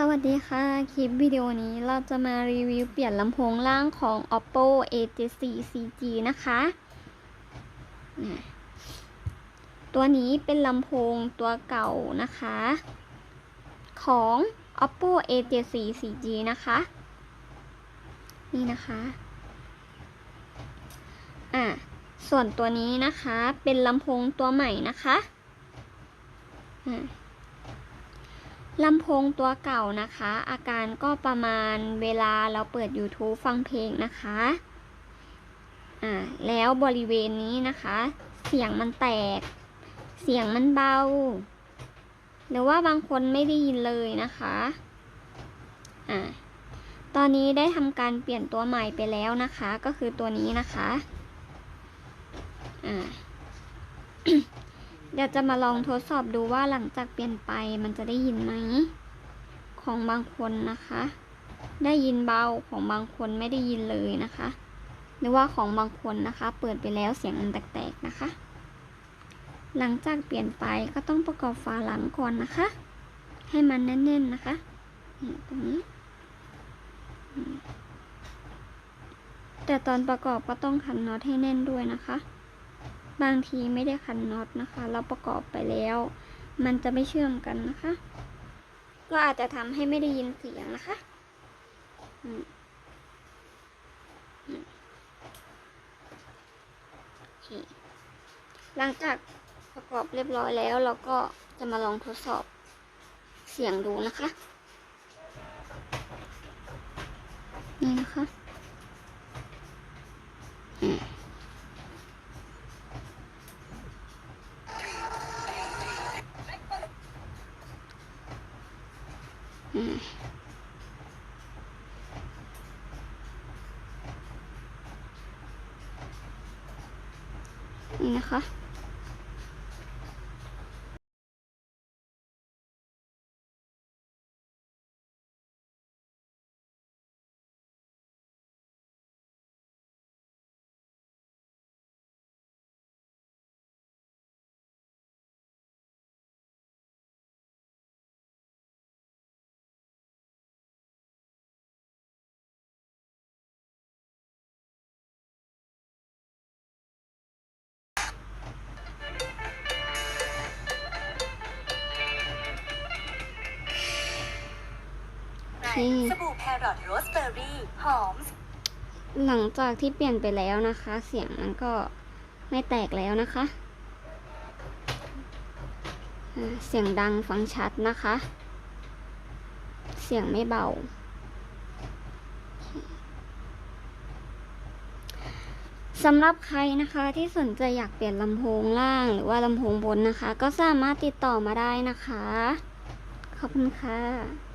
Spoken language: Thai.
สวัสดีค่ะ คลิปวิดีโอนี้เราจะมารีวิวเปลี่ยนลำโพงล่างของ oppo a74 cg นะคะ ตัวนี้เป็นลำโพงตัวเก่านะคะ ของ oppo a74 cg นะคะ นี่นะคะอะส่วนตัวนี้นะคะเป็นลำโพงตัวใหม่นะคะอะ ลำโพงตัวเก่านะคะ อาการก็ประมาณเวลาเราเปิด YouTube ฟังเพลงนะคะอ่าแล้วบริเวณนี้นะคะ เสียงมันแตก เสียงมันเบา หรือว่าบางคนไม่ได้ยินเลยนะคะอ่าตอนนี้ได้ทำการเปลี่ยนตัวใหม่ไปแล้วนะคะ ก็คือตัวนี้นะคะอ่า ดี๋ยวจะมาลองทดสอบดูว่าหลังจากเปลี่ยนไปมันจะได้ยินไหม ของบางคนนะคะ ได้ยินเบาของบางคนไม่ได้ยินเลยนะคะ หรือว่าของบางคนนะคะ เปิดไปแล้วเสียงมันแตกๆนะคะ หลังจากเปลี่ยนไปก็ต้องประกอบฝาหลังก่อนนะคะ ให้มันแน่นๆนะคะตรงนี้แต่ตอนประกอบก็ต้องขันน็อตให้แน่นด้วยนะคะ บางทีไม่ได้ขันน็อตนะคะ เราประกอบไปแล้ว มันจะไม่เชื่อมกันนะคะ ก็อาจจะทำให้ไม่ได้ยินเสียงนะคะหลังจากประกอบเรียบร้อยแล้ว เราก็จะมาลองทดสอบเสียงดูนะคะ นี่นะคะ นี่นะคะ ในสบู่แครอทโรสเบอร์รี่หอม หลังจากที่เปลี่ยนไปแล้วนะคะ เสียงมันก็ไม่แตกแล้วนะคะอ่าเสียงดังฟังชัดนะคะ เสียงไม่เบา สำหรับใครนะคะที่สนใจอยากเปลี่ยนลำโพงล่างหรือว่าลำโพงบนนะคะ ก็สามารถติดต่อมาได้นะคะ ขอบคุณค่ะ